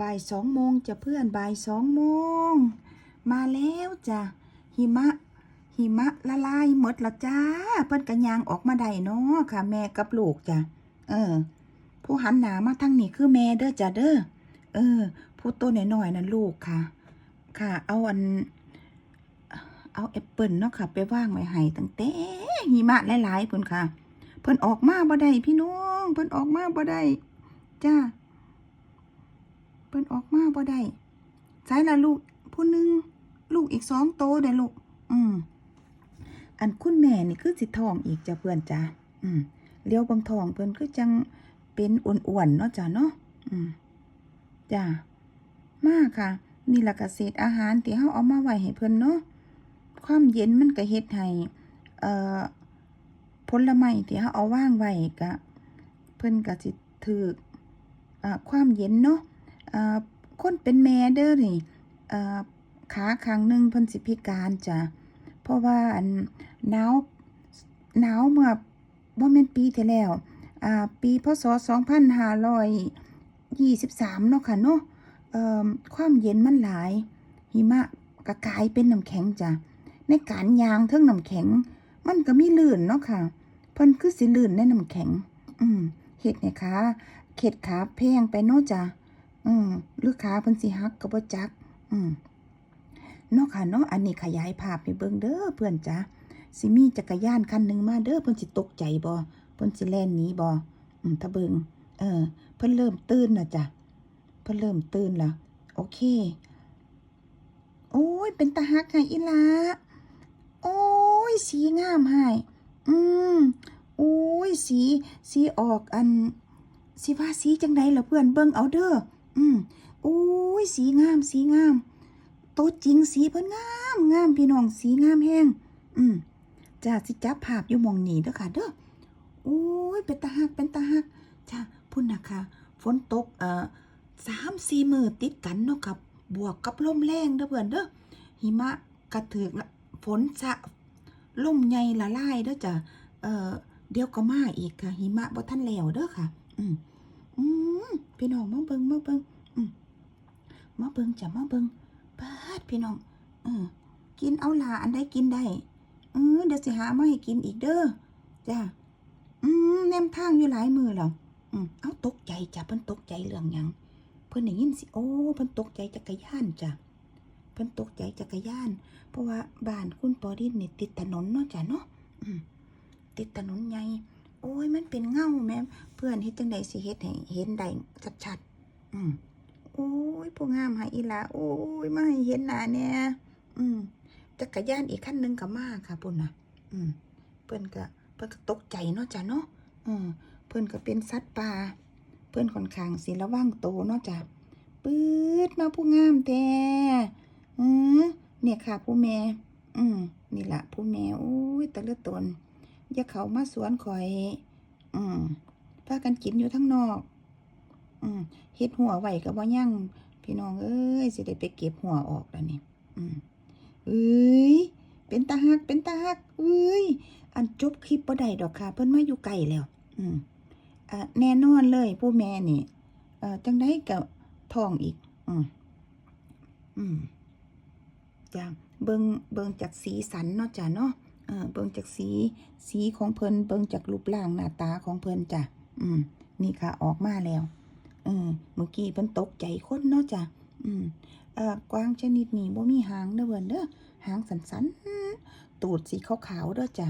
บ่ายสองโมงจะเพื่อนบ่ายสองโมง มาแล้วจ้ะหิมะ หิมะละลายหมดและจ้า เพิ่นกระยางออกมาได้เนาะค่ะ แม่กับลูกจ้ะเออ ผู้หันหนามาทางนี้คือแม่เด้อจ้ะเด้อเออ ผู้ตัวน้อยๆนั่นลูกค่ะ ค่ะ เอาอัน เอาแอปเปิลเนาะค่ะ ไปว่างไว้ให้ตั้งแต่หิมะหลายๆพุ่นค่ะ เพิ่นออกมาบ่ได้พี่น้อง เพิ่นออกมาบ่ได้จ้า เพิ่นออกมาบ่ได้ใส่ละลูกผู้หนึ่งลูกอีกสองโตเด้ลูก อืม อันคุณแม่นี่คือสิท้องอีกจ้ะเพื่อนจ้าอืมเลี้ยวบางทองเพิ่นคือจังเป็นอ้วนๆเนาะจ้ะเนาะอืมจ้ามาค่ะ นี่ละกเกษตรอาหารที่เฮาเอามาไว้ให้เพิ่นเนาะความเย็นมันก็เฮ็ดให้เอ่อผลไม้ที่เฮาเอาว่างไว้ก็เพิ่นก็สิถูกอ่าความเย็นเนาะ คนเป็นแม่เด้อนี่อ่าขาข้างหนึ่งเพิ่นสิพิการจ้ะเพราะว่าอันหนาวหนาวเมื่อบ่แม่นปีที่แล้วอ่าปีพศ2523เนาะค่ะเนาะเอ่อความเย็นมันหลาย หิมะก็กลายเป็นน้ำแข็งจ้ะในการยางเทิงน้ำแข็ง มันก็มีลื่นเนาะค่ะเพิ่นคือสิลื่นในน้ำแข็ง อืมเฮ็ดให้ขาเข็ดขาแพงไปเนาะจ้ะ อืมหรือขาเพิ่นสิหักก็บ่จัก อืมเนาะค่ะเนาะอันนี้ขยายภาพให้เบิ่งเด้อเพื่อนจ้ะสิมีจักรยานคันหนึ่งมาเด้อเพิ่นสิตกใจบ่เพิ่นสิแล่นหนีบ่อืมถ้าเบิ่งเออ เพิ่นเริ่มตื่นแล้วจ้ะเพิ่นเริ่มตื่นแล้วโอเค โอ้ย เป็นตาฮักไงอีลาโอ้ย สีงามให้อืมโอ้ย สี สีออกอัน สีว่าสีจังไดล่ะเพื่อนเบิ่งเอาเด้อ อืมโอ้ย สีงาม สีงาม โตวจริงสีเพิ่นงาม งามพี่น้อง สีงามแฮงอืมจ้าสิจับภาพอยู่มองนีเด้อค่ะ เด้อ โอ้ย เป็นตาฮัก เป็นตาฮัก จ้าพุ่นนะคะ ฝนตก เอ่อสามสี่มือติดกันเนาะครับบวกกับลมแรงเด้อเพื่อนเด้อ หิมะกระเถึกละฝนสะลมใหญ่ละลายเด้อจ้ะ เอ่อ เดี๋ยวก็มาอีกค่ะ หิมะบ่ทันแล้วเด้อค่ะ อืมอืม พี่น้องมาเบิงมาเบิงอืมมาเบิงจะมาเบิงปาดพี่น้องเออกินเอาลาอันใดกินได้เออเดี๋ยวสิหามาให้กินอีกเด้อจ้ะอืมแนมทางอยู่หลายมือแล้วอืมเอาตกใจจ้ะเพิ่นตกใจเรื่องหยังเพิ่นได้ยินสิโอ้เพิ่นตกใจจักรยานจ้ะเพิ่นตกใจจักรยาน เพราะว่าบ้านคุณปอดินนี่ติดถนนเนาะจ้ะเนาะติดถนนใหญ่ โอ้ยมันเป็นเงาแม่เพื่อนเฮ็ดจังไดสิเฮ็ดให้เห็นได้ชัดๆอืมโอ้ยผู้งามหาอีหลาโอ้ยมาให้เห็นหน้าแน่อืมจักรยานอีกคันหนึงก็มาค่ะพุ่นน่ะ อืมเพิ่นก็เพิ่นก็ตกใจเนาะจ้ะเนาะอืมเพิ่นก็เป็นสัตว์ป่าเพื่อนค่อนข้างสิระวังโตเนาะจ้ะปื๊ดมาผู้งามแท้อือเนี่ยค่ะผู้แม่ อืมนี่ละผู้แม่โอ้ยตะลือตน อย่าเขามาสวนข่อย อืมพากันกินอยู่ทั้งนอก อืมเฮ็ดหัวไหวกับว่ยั่งพี่น้องเอ้ยสิได้ไปเก็บหัวออกแล้วนี่อืมเอ้ยเป็นตาหักเป็นตาหักเอ้ยอันจบคลิปบ่ได้ดอกค่ะ เพิ่นมาอยู่ไกลแล้ว อืมอะแน่นอนเลยผู้แม่นี่เอ่อจังได้กับท้องอีก อืมอืมจ้ะเบิงเบิงจากสีสันเนาะจ้ะเนาะ เออเบิงจากสีสีของเพิ่นเบิงจากรูปร่างหน้าตาของเพิ่นจ้ะอืมนี่ค่ะออกมาแล้วเออเมื่อกี้เพิ่นตกใจคนเนาะจ้ะอืมเอ่อกวางชนิดนี้บ่มีหางเด้อเพิ่นเด้อหางสันๆ ตูดสีขาวๆเด้อจ้ะ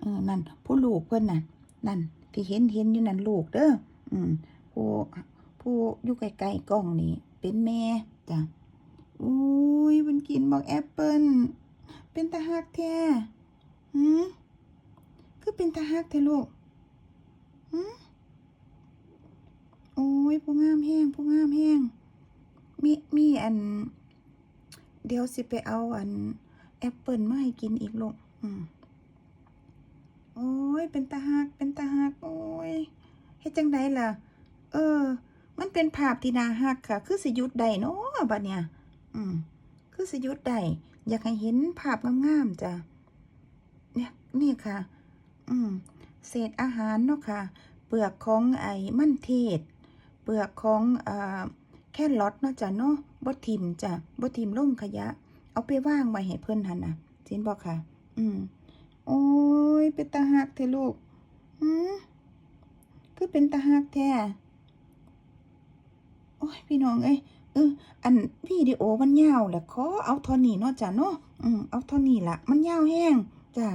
เออนั่นผู้ลูกเพิ่นน่ะ นั่นที่เห็นเห็นอยู่นั่นลูกเด้ออืมผู้ผู้อยู่ไกลๆกล้องนี่เป็นแม่จ้ะอุ้ยมันกินบอกแอปเปิ้ลเป็นตาฮักแท้ เป็นตาฮักแท้ลูกหืมโอ้ยผู้งามแห้งผู้งามแห้งมีมีอัน เดี๋ยวสิไปเอาอัน แอปเปิลมาให้กินอีกลูกอืมโอ้ยเป็นตาหักเป็นตาหักโอ้ยเฮ็ดจังไดล่ะ เออ มันเป็นภาพที่น่าหักค่ะ คือสิยุดได้เนาะบัดเนี่ย อืม คือสิยุดได้อยากให้เห็นภาพงามๆจ้ะเนี่ยนี่ค่ะ อืมเศษอาหารเนาะค่ะ เปลือกของไอ้มันเทศ เปลือกของอ่าแค่รอทเนาะจ้ะเนาะบ่ทิมจ้ะบ่ทิมลงขยะ เอาไปว่างไว้ให้เพิ่อนหันนะเห็นบ่ค่ะ อืม โอ้ย เป็นตาหักแท้ลูกหืมคือเป็นตาหักแท้โอ้ย พี่น้องเอ้ยเอออันวิดีโอมันยาวแหละขอเอาท่านี้เนาะจ้ะเนาะอืมเอาท่านี้ล่ะมันยาวแห้งจ้ะ